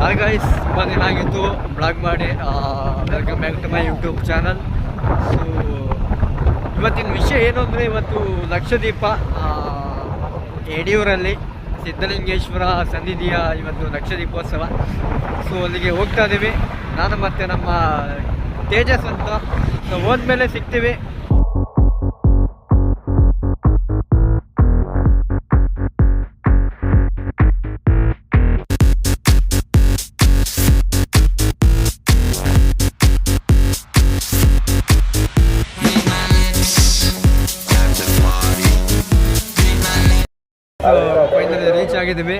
Hi guys ತುಂಬ ದಿನ ಆಗಿತ್ತು ಬ್ಲಾಗ್ ಮಾಡಿ welcome back to my YouTube channel so ಇವತ್ತಿನ ವಿಷಯ ಏನು ಅಂದರೆ ಇವತ್ತು ಲಕ್ಷದೀಪ ಯಡಿಯೂರಲ್ಲಿ ಸಿದ್ಧಲಿಂಗೇಶ್ವರ ಸನ್ನಿಧಿಯ ಇವತ್ತು ಲಕ್ಷದೀಪೋತ್ಸವ ಸೊ ಅಲ್ಲಿಗೆ ಹೋಗ್ತಾ ಇದ್ದೀವಿ. ನಾನು ಮತ್ತು ನಮ್ಮ ತೇಜಸ್ ಅಂತ ಸೊ ಹೋದ್ಮೇಲೆ ಸಿಗ್ತೀವಿ. ಆಗಿದ್ದೀವಿ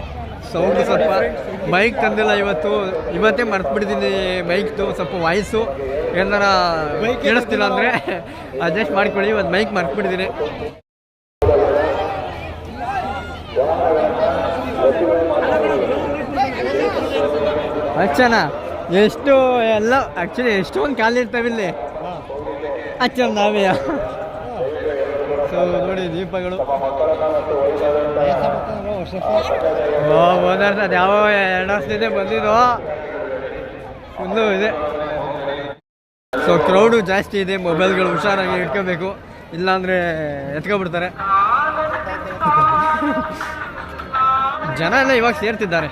ಸೌಂಡ್ ಸ್ವಲ್ಪ ಮೈಕ್ ತಂದಿಲ್ಲ ಇವತ್ತು. ಇವತ್ತೇ ಮರ್ತ್ಬಿಟ್ಟಿದ್ದೀನಿ ಮೈಕ್ದು ಸ್ವಲ್ಪ ವಾಯ್ಸು ಏನಾರ ಕೇಳಿಸ್ತಿಲ್ಲ ಅಂದರೆ ಅಡ್ಜಸ್ಟ್ ಮಾಡ್ಕೊಳ್ಳಿ. ಇವತ್ತು ಮೈಕ್ ಮರ್ತ್ಬಿಟ್ಟಿದ್ದೀನಿ ಅಚ್ಚನ ಎಷ್ಟು ಎಲ್ಲ ಆ್ಯಕ್ಚುಲಿ ಎಷ್ಟೊಂದು ಖಾಲಿ ಇರ್ತಾವ ಇಲ್ಲಿ ಅಚ್ಚ ನಾವೇ ಸೊ ನೋಡಿ ದೀಪಗಳು. ಅದು ಯಾವ ಎರಡು ವರ್ಷದಿಂದ ಬಂದಿದ್ದು ಫುಲ್ಲು ಇದೆ. ಸೊ ಕ್ರೌಡು ಜಾಸ್ತಿ ಇದೆ ಮೊಬೈಲ್ಗಳು ಹುಷಾರಾಗಿ ಇಟ್ಕೋಬೇಕು. ಇಲ್ಲಾಂದರೆ ಎತ್ಕೊಬಿಡ್ತಾರೆ. ಜನ ಎಲ್ಲ ಇವಾಗ ಸೇರ್ತಿದ್ದಾರೆ.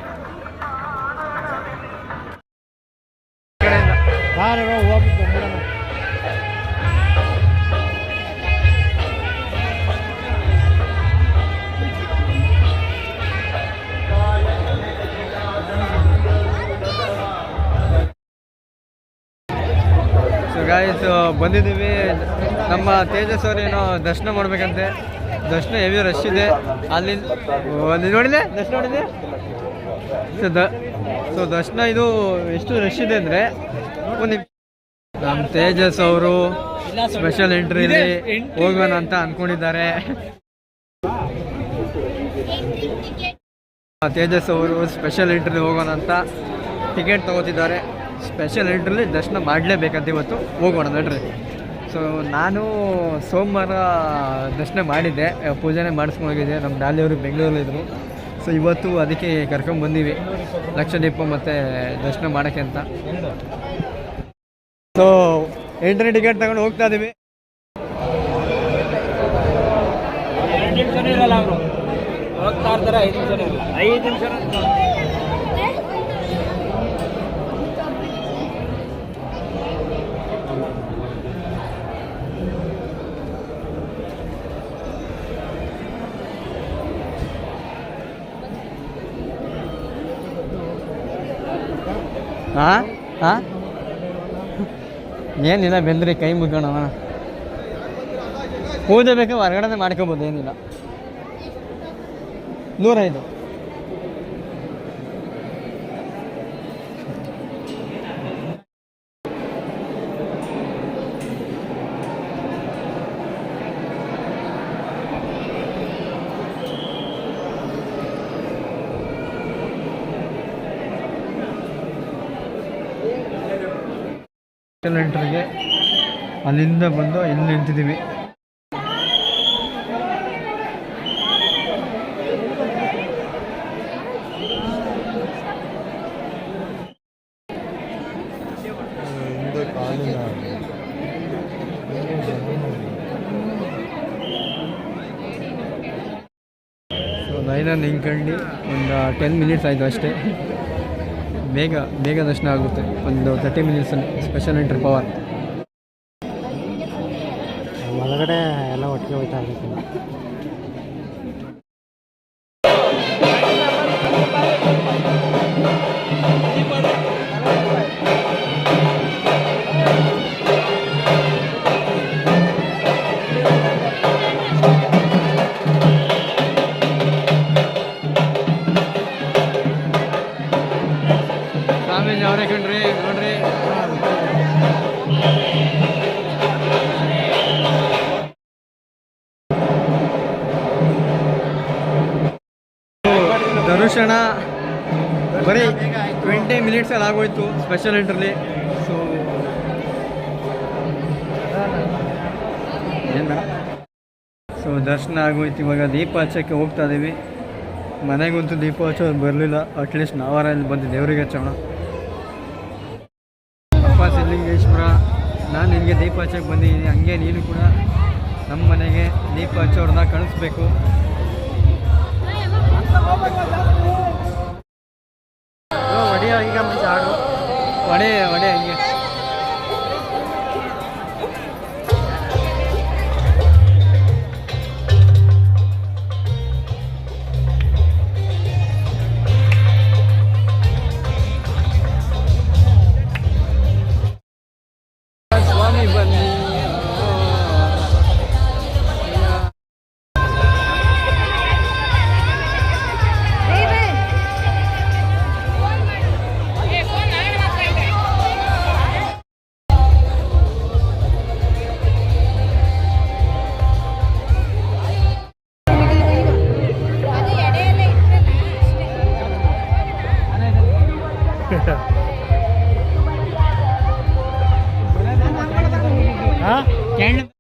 ಕಡೆಯಿಂದ ಬಂದಿದ್ದೀವಿ. ನಮ್ಮ ತೇಜಸ್ ಅವ್ರೇನೋ ದರ್ಶನ ಮಾಡ್ಬೇಕಂತೆ. ದರ್ಶನ ಹೆವಿ ರಶ್ ಇದೆ. ಅಲ್ಲಿ ಅಲ್ಲಿ ನೋಡಿದೆ ದರ್ಶನ ನೋಡಿದೆ ಸೊ ದ ದರ್ಶನ ಇದು ಎಷ್ಟು ರಶ್ ಇದೆ ಅಂದರೆ ನಮ್ಮ ತೇಜಸ್ ಅವರು ಸ್ಪೆಷಲ್ ಎಂಟ್ರಿಲಿ ಹೋಗೋಣ ಅಂತ ಅಂದ್ಕೊಂಡಿದ್ದಾರೆ ತೇಜಸ್ ಅವರು ಸ್ಪೆಷಲ್ ಎಂಟ್ರಿ ಹೋಗೋಣ ಅಂತ ಟಿಕೆಟ್ ತಗೋತಿದ್ದಾರೆ. ಸ್ಪೆಷಲ್ ಎಂಟ್ರಲ್ಲಿ ದರ್ಶನ ಮಾಡಲೇಬೇಕಂತ ಇವತ್ತು ಹೋಗೋಣ ನಡ್ರಿ. ಸೊ ನಾನು ಸೋಮವಾರ ದರ್ಶನ ಮಾಡಿದ್ದೆ ಪೂಜೆನೆ ಮಾಡಿಸ್ಕೊಂಡು ಹೋಗಿದ್ದೆ. ನಮ್ಮ ಡಾಲಿಯವರು ಬೆಂಗಳೂರಲ್ಲಿದ್ದರು ಸೊ ಇವತ್ತು ಅದಕ್ಕೆ ಕರ್ಕೊಂಡು ಬಂದೀವಿ. ಲಕ್ಷದೀಪ ಮತ್ತು ದರ್ಶನ ಮಾಡೋಕ್ಕೆ ಅಂತ. ಸೊ ಎಂಟ್ರಿ ಟಿಕೆಟ್ ತಗೊಂಡು ಹೋಗ್ತಾ ಇದ್ದೀವಿ ಐದು ನಿಮಿಷ ಹಾಂ ಹಾಂ ಏನಿಲ್ಲ ಬೆಂದ್ರಿ ಕೈ ಮುಗ್ಗೋಣ ಪೂಜೆ ಬೇಕಾ? ಹೊರಗಡೆ ಮಾಡ್ಕೊಬೋದು ಏನಿಲ್ಲ. ನೂರೈದು. ಎಂಟ್ರಿಗೆ ಅಲ್ಲಿಂದ ಬಂದು ಇಲ್ಲಿ ನಿಂತಿದ್ದೀವಿ. ಸೊ ಲೈನಲ್ಲಿ ನಿಂತ್ಕೊಂಡು ಒಂದು ಟೆನ್ ಮಿನಿಟ್ಸ್ ಆಯಿತು ಅಷ್ಟೇ. ಬೇಗ ಬೇಗ ದರ್ಶನ ಆಗುತ್ತೆ. ಒಂದು ತರ್ಟಿ ಮಿನಿಟ್ಸಲ್ಲಿ ಸ್ಪೆಷಲ್ ಎಂಟ್ರಿ ಪವರ್ ಒಳಗಡೆ ಎಲ್ಲ ಒಟ್ಟಿಗೆ ಹೋಗ್ತಾ ಇರ್ಬೇಕು. ದರ್ಶನ. ಬರೀ ಟ್ವೆಂಟಿ ಮಿನಿಟ್ಸಲ್ಲಿ ಆಗೋಯ್ತು ಸ್ಪೆಷಲ್ ಎಂಟ್ರಲ್ಲಿ ಸೊ ಏನು ಸೊ ದರ್ಶನ ಆಗೋಯ್ತು. ಇವಾಗ ದೀಪ ಹಚ್ಚೋಕ್ಕೆ ಹೋಗ್ತಾ ಇದ್ದೀವಿ ಮನೆಗಂತೂ ದೀಪ ಹಚ್ಚೋದು ಬರಲಿಲ್ಲ. ಅಟ್ಲೀಸ್ಟ್ ನಾವಾರ ಇಲ್ಲಿ ಬಂದು ದೇವರಿಗೆ ಹಚ್ಚೋಣ. ಅಪ್ಪ ಸಿದ್ಧಲಿಂಗೇಶ್ವರ, ನಾನು ನಿನಗೆ ದೀಪ ಹಚ್ಚೋಕ್ಕೆ ಬಂದಿದ್ದೀನಿ. ಹಂಗೆ ನೀನು ಕೂಡ ನಮ್ಮ ಮನೆಗೆ ದೀಪ ಹಚ್ಚೋರನ್ನ ಕಳಿಸ್ಬೇಕು. अंगे अंगे बड़े கேள்வி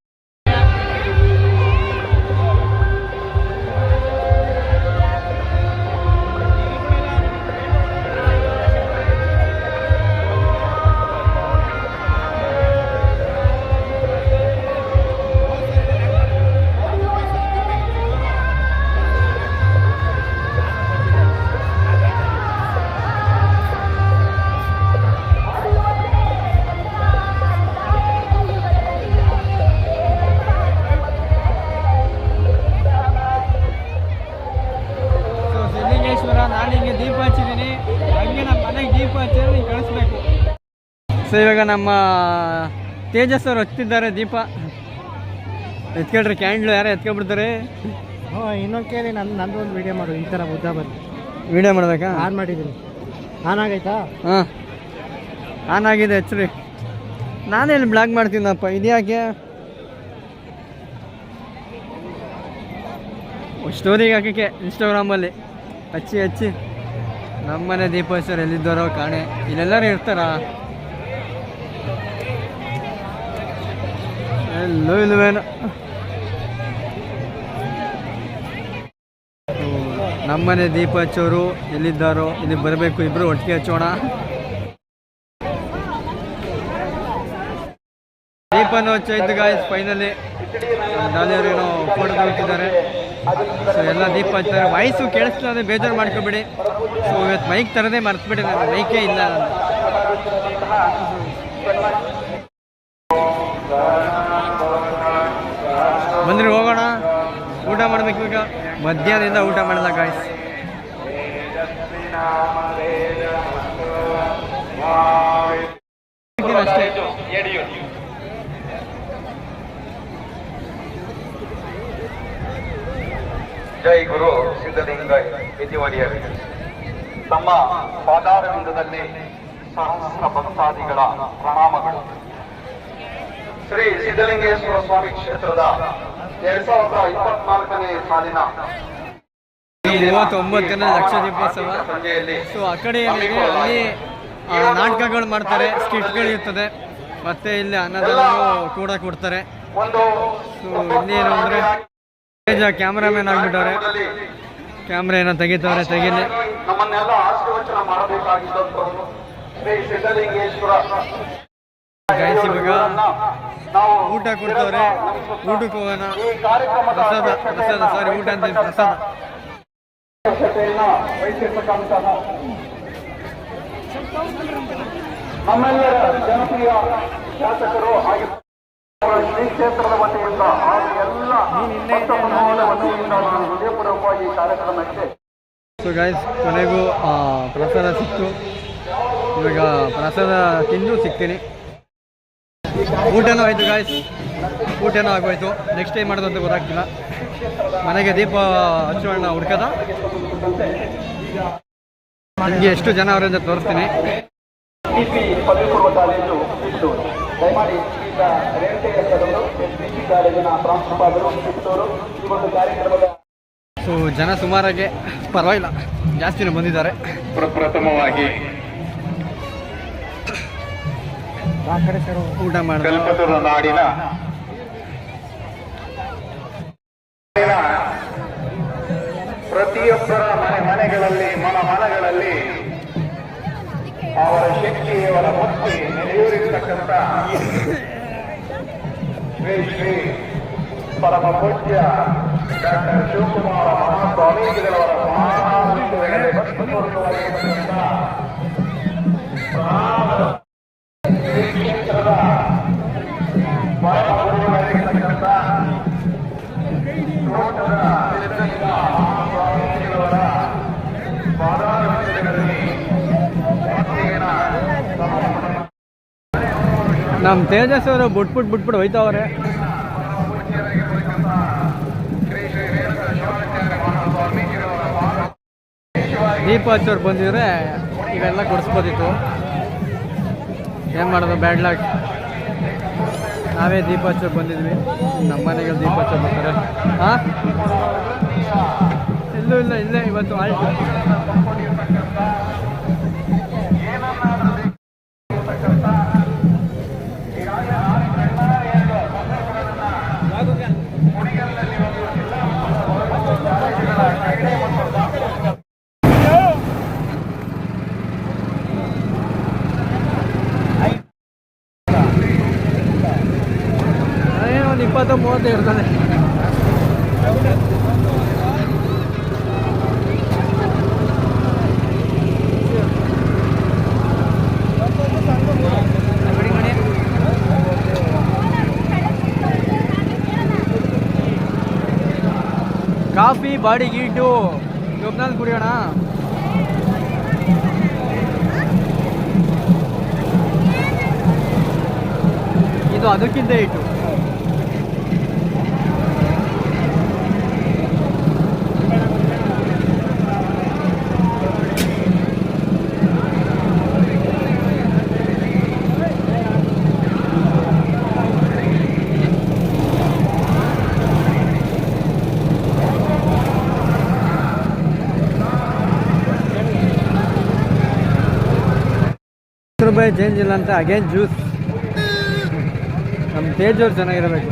ಸೊ ಇವಾಗ ನಮ್ಮ ತೇಜಸ್ ಅವ್ರು ಹಚ್ತಿದ್ದಾರೆ ದೀಪ. ಎತ್ಕೊಳ್ರಿ ಕ್ಯಾಂಡ್ಲು ಯಾರು ಎತ್ಕೊಬಿಡ್ತಾರೆ ಹ್ಞೂ ಇನ್ನೊಂದು ಕೇಳಿ ನನ್ನ ನಂದು ಒಂದು ವಿಡಿಯೋ ಮಾಡು ಈ ಥರ ಬುದ್ಧ ಬಂದು ವೀಡಿಯೋ ಮಾಡಬೇಕಾ? ಆನ್ ಮಾಡಿದ್ದೀನಿ. ಆನ್ ಆಗೈತಾ? ಹಾಂ. ಆನ್ ಆಗಿದೆ ಹಚ್ಚ್ರಿ ಇಲ್ಲಿ ಬ್ಲಾಗ್ ಮಾಡ್ತೀನಪ್ಪ ಇದ್ಯಾಕೆ ಸ್ಟೋರಿಗೆ ಹಾಕಕ್ಕೆ ಇನ್ಸ್ಟಾಗ್ರಾಮಲ್ಲಿ. ಹಚ್ಚಿ ಹಚ್ಚಿ. ನಮ್ಮನೆ ದೀಪೇಶ್ವರ್ ಎಲ್ಲಿದ್ದಾರೋ ಕಾಣೆ. ಇಲ್ಲೆಲ್ಲರೂ ಇರ್ತಾರ? ಎಲ್ಲೋ ಇಲ್ವೇನೋ ನಮ್ಮನೆ ದೀಪ ಹಚ್ಚೋರು ಎಲ್ಲಿದ್ದಾರೋ, ಇಲ್ಲಿ ಬರಬೇಕು, ಇಬ್ರು ಒಟ್ಟಿಗೆ ಹಚ್ಚೋಣ. ದೀಪನು ಹಚ್ಚಾಯ್ತು ಗಾಯ್ಸ್ ಫೈನಲಿ ಏನೋ ಫೋಟೋ ತಗೊಳ್ತಿದ್ದಾರೆ ಸೊ ಎಲ್ಲ ದೀಪ ಹಚ್ತಾರೆ. ವಾಯ್ಸು ಕೇಳಿಸ್ತಿಲ್ಲ ಅಂದರೆ ಬೇಜಾರು ಮಾಡ್ಕೊಬೇಡಿ. ಸೊ ಇವತ್ತು ಮೈಕ್ ತರದೇ ಮರ್ತ್ಬಿಡಿ ನಾನು ಮೈಕೇ ಇಲ್ಲ ನಾನು ಬಂದ್ರಿ ಹೋಗೋಣ ಊಟ ಮಾಡ್ಬೇಕು ಈಗ ಮಧ್ಯಾಹ್ನದಿಂದ ಊಟ ಮಾಡಲ್ಲ ಗಾಯ್ಸ್ ಜೈ ಗುರು ಸಿದ್ಧಲಿಂಗ ಯತಿವರಿಯರು ತಮ್ಮ ಪಾದಾರವಿಂದದಲ್ಲಿ ಸಹಸ್ರ ಭಕ್ತಾದಿಗಳ ಪ್ರಣಾಮಗಳು. ಶ್ರೀ ಸಿದ್ಧಲಿಂಗೇಶ್ವರ ಸ್ವಾಮಿ ಕ್ಷೇತ್ರದ ಎರಡ್ ಸಾವಿರದ ಇಪ್ಪತ್ನಾಲ್ಕನೇ ಸಾಲಿನ ಮೂವತ್ತೊಂಬತ್ತನೇ ಲಕ್ಷ ದೀಪೋತ್ಸವ ಸೊ ಆ ಕಡೆ ಏನಿದೆ ಅಲ್ಲಿ ನಾಟಕಗಳು ಮಾಡ್ತಾರೆ ಸ್ಕಿಟ್ಗಳು ಇರ್ತದೆ. ಮತ್ತೆ ಇಲ್ಲಿ ಅನ್ನದಾನಗಳು ಕೂಡ ಕೊಡ್ತಾರೆ. ಸೊ ಇನ್ನೇನು ಅಂದರೆ ಕ್ಯಾಮ್ರಾಮನ್ ಆಗ್ಬಿಟ್ಟವ್ರೆ. ಕ್ಯಾಮ್ರಾ ಏನೋ ತೆಗಿತವ್ರೆ ತೆಗಿಲಿ. ನಮ್ಮನ್ನೆಲ್ಲ ಆಶೀರ್ವಚನ ಮಾಡಬೇಕಾಗಿದ್ದಂಥವ್ರು ಶ್ರೀ ಊಟ ಕೊಡ್ತವ್ರೆ. ಊಟಕ್ಕೆ ಹೋಗೋಣ. ಪ್ರಸಾದ ಪ್ರಸಾದ ಸಾರಿ ಊಟ ಅಂತ ಪ್ರಸಾದ. ನಮ್ಮೆಲ್ಲರ ಜನಪ್ರಿಯ ಶಾಸಕರು ಹಾಗೆ ಕ್ಷೇತ್ರದ ವತಿಯಿಂದ ಹಾಗೂ ಎಲ್ಲ ವತಿಯಿಂದ ನಾನು ಹೃದಯಪೂರ್ವಕವಾಗಿ ಕಾರ್ಯಕ್ರಮಕ್ಕೆ ಸೊ ಗಾಯ್ಸ್ ಕೊನೆಗೂ ಪ್ರಸಾದ ಸಿಕ್ತು. ಇವಾಗ ಪ್ರಸಾದ ತಿಂದು ಸಿಗ್ತೀನಿ. ಊಟನೂ ಆಯಿತು ಗಾಯ್ಸ್ ಊಟನೂ ಆಗೋಯ್ತು. ನೆಕ್ಸ್ಟ್ ಟೈಮ್ ಮಾಡೋದು ಅಂತ ಗೊತ್ತಾಗ್ತಿಲ್ಲ. ಮನೆಗೆ ದೀಪ ಹಚ್ಚುವಣ್ಣ ಹುಡ್ಕದ. ನಿಮಗೆ ಎಷ್ಟು ಜನ ಅವರಿಂದ ತೋರಿಸ್ತೀನಿ. ಸೊ ಜನ ಸುಮಾರಾಗೆ ಪರವಾಗಿಲ್ಲ. ಜಾಸ್ತಿನೇ ಬಂದಿದ್ದಾರೆ. ಪ್ರಪ್ರಥಮವಾಗಿ ಊಟ ಮಾಡಿದ್ರೆ ಪ್ರತಿಯೊಬ್ಬರ ಮನೆ ಮನೆಗಳಲ್ಲಿ ಮನ ಮನಗಳಲ್ಲಿ ಅವರ ಶಕ್ತಿ ಅವರ ಭಕ್ತಿ ನೆಲೆಯೂರಿರ್ತಕ್ಕಂಥ ಶ್ರೀ ಶ್ರೀ ಪರಮ ಪೂಜ್ಯ ಡಾಕ್ಟರ್ ಶಿವಕುಮಾರ ಮಹಾಸ್ವಾಮೀಜಿಗಳವರ ಮಹಾವಿದ್ಯೆಗಳಲ್ಲಿ ಭಕ್ತಪೂರ್ವಕವಾಗಿರ್ತಕ್ಕಂಥ ನಮ್ಮ ತೇಜಸ್ ಅವರು ಬಿಟ್ಬಿಟ್ಟು ಬಿಟ್ಬಿಟ್ಟು ಹೋಯ್ತಾವ್ರೆ. ದೀಪ ಹಚ್ಚೋರು ಬಂದಿದ್ರೆ ಇವೆಲ್ಲ ಕೊಡಿಸ್ಬೋದಿತ್ತು ಏನು ಮಾಡೋದು ಬ್ಯಾಡ್ ಲಾಕ್ ನಾವೇ ದೀಪ ಹಚ್ಚೋರು ಬಂದಿದ್ವಿ. ನಮ್ಮ ಮನೆಗೆ ದೀಪ ಹಚ್ಚೋರು ಬರ್ತಾರೆ ಹಾಂ? ಇಲ್ಲೂ ಇಲ್ಲ, ಇಲ್ಲೇ ಇವತ್ತು ಆಯ್ತು. ಕಾಫಿ ಬಾಡಿ ಗೀಟು ಜೊಬ್ನಲ್ಲಿ ಕುಡಿಯೋಣ. ಇದು ಅದಕ್ಕಿಂತ ಇಟ್ಟು ರೂಪಾಯಿ ಚೇಂಜ್ ಇಲ್ಲ ಅಂತ ಅಗೇನ್ ಜ್ಯೂಸ್ ನಮ್ಮ ತೇಜವ್ರು ಚೆನ್ನಾಗಿರಬೇಕು.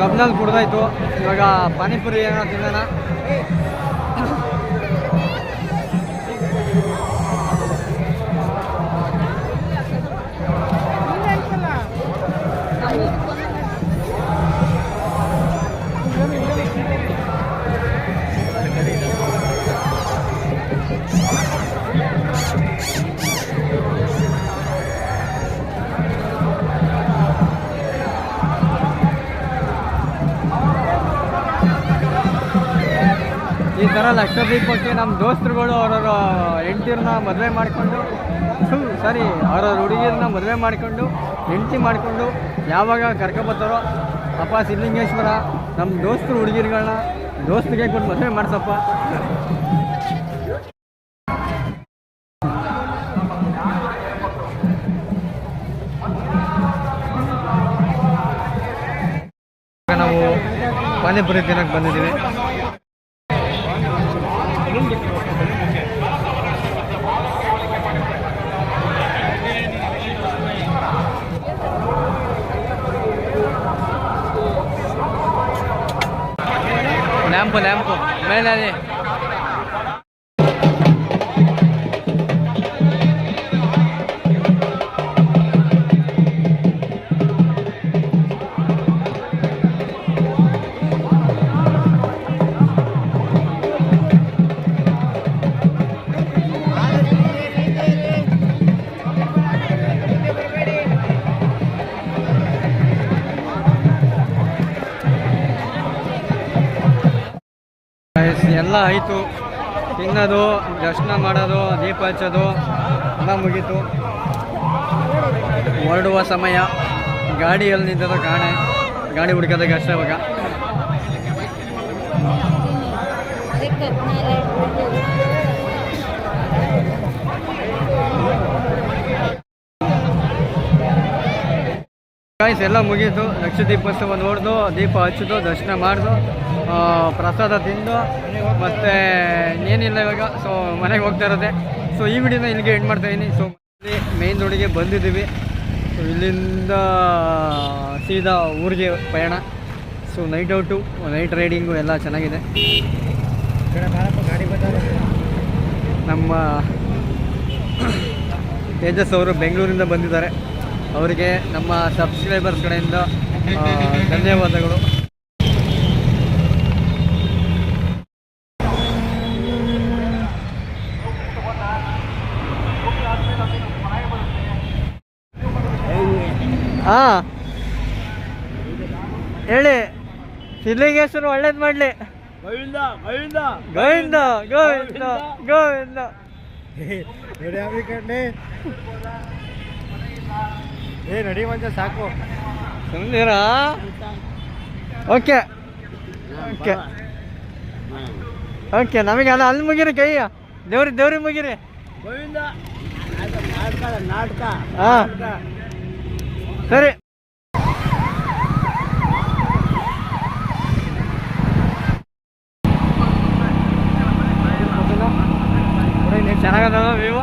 ಕಬ್ನಲ್ಲಿ ಕುಡ್ದಾಯ್ತು. ಇವಾಗ ಪಾನಿಪುರಿ ಏನೋ ತಿನ್ನೋಣ. ಈ ಥರ ಲಕ್ಷ ದೀಪಕ್ಕೆ ನಮ್ಮ ದೋಸ್ತರುಗಳು ಅವರವರ ಹೆಂಡ್ತಿರನ್ನ ಮದುವೆ ಮಾಡಿಕೊಂಡು ಸರಿ, ಅವರವ್ರ ಹುಡುಗಿಯರನ್ನ ಮದುವೆ ಮಾಡಿಕೊಂಡು, ಹೆಂಡತಿ ಮಾಡಿಕೊಂಡು ಯಾವಾಗ ಕರ್ಕೊಬತ್ತಾರೋ ಅಪ್ಪ ಸಿದ್ಧಲಿಂಗೇಶ್ವರ ನಮ್ಮ ದೋಸ್ತರು ಹುಡುಗಿರ್ಗಳನ್ನ ದೋಸ್ತಿಗೆ ಕೊಟ್ಟು ಮದುವೆ ಮಾಡಿಸಪ್ಪ. ನಾವು ಪಾನಿಪುರಿ ತಿನ್ನಕ್ಕೆ ಬಂದಿದ್ದೀವಿ. 不难不，没 em. ದರ್ಶನ ಮಾಡೋದು, ದೀಪ ಹಚ್ಚೋದು ಎಲ್ಲ ಮುಗೀತು. ಹೊರಡುವ ಸಮಯ. ಗಾಡಿಯಲ್ಲಿ ನಿಂತದ ಕಾಣೆ. ಗಾಡಿ ಹುಡುಕೋದಕ್ಕೆ ಅಷ್ಟೇ ಇವಾಗ. ಗಾಯ್ಸ್ ಎಲ್ಲ ಮುಗೀತು. ಲಕ್ಷ ದೀಪೋತ್ಸವ ನೋಡ್ದು, ದೀಪ ಹಚ್ಚಿದ್ದು ದರ್ಶನ ಮಾಡಿದು ಪ್ರಸಾದ ತಿಂದು, ಮತ್ತು ಏನಿಲ್ಲ ಇವಾಗ. ಸೊ ಮನೆಗೆ ಹೋಗ್ತಾ ಇರೋದೆ. ಸೊ ಈ ವಿಡಿಯೋನ ಇಲ್ಲಿಗೆ ಎಂಡ್ ಮಾಡ್ತಾ ಇದ್ದೀನಿ ಸೊ ಮೇನ್ ರೋಡಿಗೆ ಬಂದಿದ್ದೀವಿ. ಸೊ ಇಲ್ಲಿಂದ ಸೀದಾ ಊರಿಗೆ ಪಯಣ so night out night riding ಎಲ್ಲ ಚೆನ್ನಾಗಿದೆ. ನಮ್ಮ ತೇಜಸ್ ಅವರು ಬೆಂಗಳೂರಿಂದ ಬಂದಿದ್ದಾರೆ. ಅವರಿಗೆ ನಮ್ಮ ಸಬ್ಸ್ಕ್ರೈಬರ್ಸ್ ಕಡೆಯಿಂದ ಧನ್ಯವಾದಗಳು. ಹಾಂ ಹೇಳಿ ಸಿದ್ಲಿಂಗೇಶ್ವರ ಒಳ್ಳೇದು ಮಾಡಲಿ. ಗೋವಿಂದ ಗೋವಿಂದ. ಗೋವಿಂದ ಗೋವಿಂದ ಗೋವಿಂದ. ಏ ನಡಿ ಮಂಜ ಸಾಕು. ಸುಮ್ಮನಿರಾ ಓಕೆ. ಓಕೆ. ಓಕೆ ನಮಗೆ ಅಲ್ಲ ಅಲ್ಲಿ ಮುಗಿರಿ ಕೈಯ ದೇವ್ರಿ ದೇವ್ರಿಗೆ ಮುಗಿರಿ. ಗೋವಿಂದ ನಾಟಕ ನಾಟಕ ಹಾ. ಸರಿ ಚೆನ್ನಾಗದ ವ್ಯೂ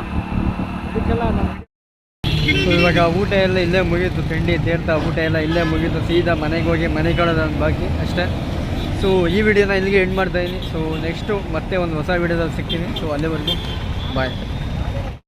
ಸೊ ಇವಾಗ ಊಟ ಎಲ್ಲ ಇಲ್ಲೇ ಮುಗೀತು, ತಿಂಡಿ ತೀರ್ಥ ಊಟ ಎಲ್ಲ ಇಲ್ಲೇ ಮುಗೀತು, ಸೀದಾ ಮನೆಗೆ ಹೋಗಿ ಮನೆ ಕಳೋದೊಂದು ಬಾಕಿ ಅಷ್ಟೇ. ಸೊ ಈ ವಿಡಿಯೋನ ಇಲ್ಲಿಗೆ ಎಂಡ್ ಮಾಡ್ತಾಯಿದ್ದೀನಿ ಸೊ ನೆಕ್ಸ್ಟು ಮತ್ತೆ ಒಂದು ಹೊಸ ವಿಡಿಯೋದಲ್ಲಿ ಸಿಗ್ತೀನಿ. ಸೊ ಅಲ್ಲಿವರೆಗೂ ಬಾಯ್